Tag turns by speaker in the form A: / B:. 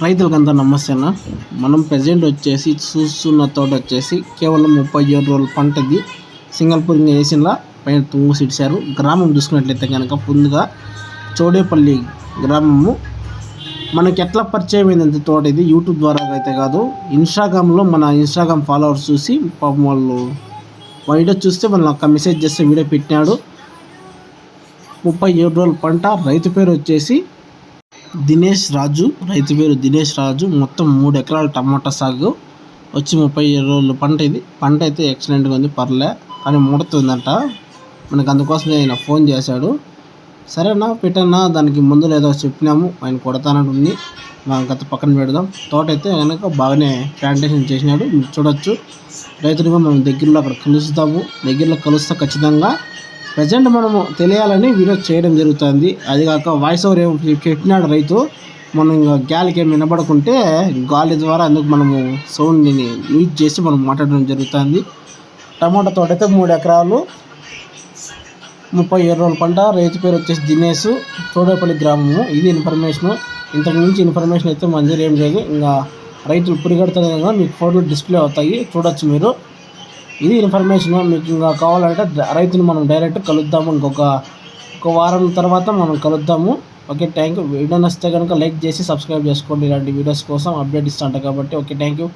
A: రైతులకు అంతా నమస్తే అన్న మనం ప్రజెంట్ వచ్చేసి చూస్తున్న తోట వచ్చేసి కేవలం ముప్పై ఏడు రోజుల పంట ఇది సింగల్పూర్ వేసినలా పైన తుంగు సిడిచారు గ్రామం చూసుకున్నట్లయితే కనుక ముందుగా చౌడేపల్లి గ్రామము. మనకి ఎట్లా పరిచయం అయిందంటే తోట ఇది? యూట్యూబ్ ద్వారా అయితే కాదు. ఇన్స్టాగ్రామ్లో మన ఇన్స్టాగ్రామ్ ఫాలోవర్స్ చూసి పాపం వాళ్ళు వీడియో చూస్తే వాళ్ళు ఒక మెసేజ్ చేస్తే వీడియో పెట్టినాడు. ముప్పై ఏడు రోజుల పంట రైతు పేరు వచ్చేసి దినేష్ రాజు రైతు పేరు దినేష్ రాజు. మొత్తం మూడు ఎకరాల టమాటా సాగు. వచ్చి ముప్పై ఏడు రోజుల పంట ఇది. పంట అయితే ఎక్సలెంట్గా ఉంది పర్లే. కానీ ముడుతుందంట. మనకు అందుకోసమే ఆయన ఫోన్ చేశాడు. సరేనా పెట్టన్నా దానికి ముందు ఏదో చెప్పినాము. ఆయన కొడతానంటుంది మనం గత పక్కన పెడదాం. తోట అయితే కనుక బాగానే ప్లాంటేషన్ చేసినాడు. మీరు చూడొచ్చు. రైతులుగా మనం దగ్గరలో అక్కడ కలుస్తాము. దగ్గరలో కలుస్తే ఖచ్చితంగా. ప్రజెంట్ మనము తెలియాలని వీడియో చేయడం జరుగుతుంది. అది కాక వాయిస్ ఓవర్ ఏం పెట్టినాడు రైతు. మనం ఇంకా గాలికి ఏమి వినబడకుంటే గాలి ద్వారా అందుకు మనము సౌండ్ని యూజ్ చేసి మనం మాట్లాడడం జరుగుతుంది. టమాటా తోట అయితే మూడు ఎకరాలు ముప్పై ఏడు రోజుల పంట. రైతు పేరు వచ్చేసి దినేష్ తోడేపల్లి గ్రామము. ఇది ఇన్ఫర్మేషన్ ఇంతకు మించి ఇన్ఫర్మేషన్ అయితే మంజూరు ఏం లేదు. ఇంకా రైతులు పురిగడుతున్నాయి విధంగా మీకు ఫోటోలు డిస్ప్లే అవుతాయి. చూడొచ్చు మీరు. ఇది ఇన్ఫర్మేషన్ మీకు ఇంకా కావాలంటే డ- రైతుని మనం డైరెక్ట్ కలుద్దాము. ఇంకొక ఒక వారం తర్వాత మనం కలుద్దాము. ఓకే థ్యాంక్ యూ వీడియో నచ్చితే కనుక లైక్ చేసి సబ్స్క్రైబ్ చేసుకోండి. ఇలాంటి వీడియోస్ కోసం అప్డేట్ ఇస్తాంట కాబట్టి ఓకే థ్యాంక్ యూ